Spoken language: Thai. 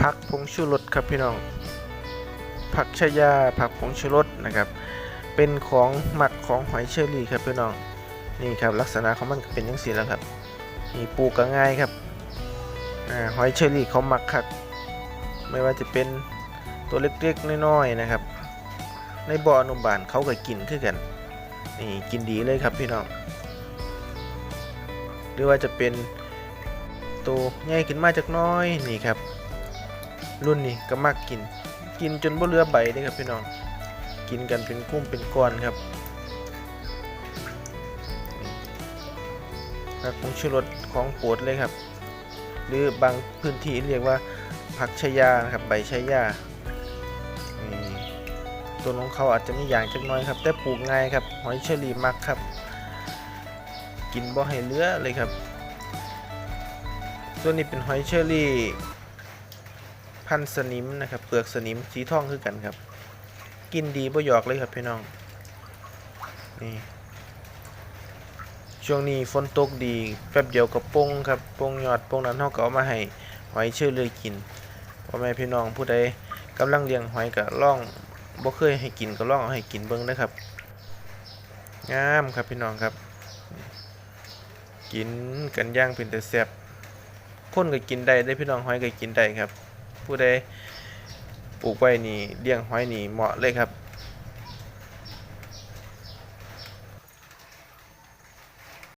ผักผงชูรสครับพี่น้องผักชายาผักผงชูรสนะครับ เป็นของหมักของหอยเชอรี่ครับพี่น้องนี่ครับลักษณะของมันเป็นยังสีแล้วครับนี่ปลูกก็ง่ายครับอหอยเชอรี่เขาหมักครับไม่ว่าจะเป็นตัวเล็กๆน้อยๆนะครับ ในบ่ออนุบาลเขาก็กินคือกันนี่กินดีเลยครับพี่น้องหรือว่าจะเป็นตัวใหญ่ขึ้นมาจากน้อยนี่ครับ รุ่นนี้ก็มักกิน กินจนบ่เหลือใบเลยครับพี่น้อง กินกันเป็นกุ้มเป็นก้อนครับผักผงชูรสของโปรดเลยครับ หรือบางพื้นที่เรียกว่าผักชายานะครับใบชายานี่ต้นของเขาอาจจะมีอย่างจักน้อยครับ แต่ปลูกง่ายครับหอยเชอรี่มักครับ กินบ่ให้เลือเลยครับส่วนนี้เป็นหอยเชอรี่ พันสนิมนะครับเปลือกสนิมสีทองคือกันครับ กินดีบ่หยอกเลยครับพี่น้องนี่ช่วงนี้ฝนตกดีแป๊บเดียวก็ปงครับปงยอดปงนั้นเฮาก็เอามาให้หอยเชื่อเลยกินพ่อแม่พี่น้องผู้ใดกำลังเลี้ยงหอยก็ลองบ่เคยให้กินก็ลองเอาให้กินเบิ่งนะครับงามครับพี่น้องครับกินกันย่างเป็นแต่แซ่บคนก็กินได้ได้พี่น้องหอยก็กินได้ครับ ผู้ใดปลูกไว้นี่เลี้ยงหอยนี่เหมาะเลยครับ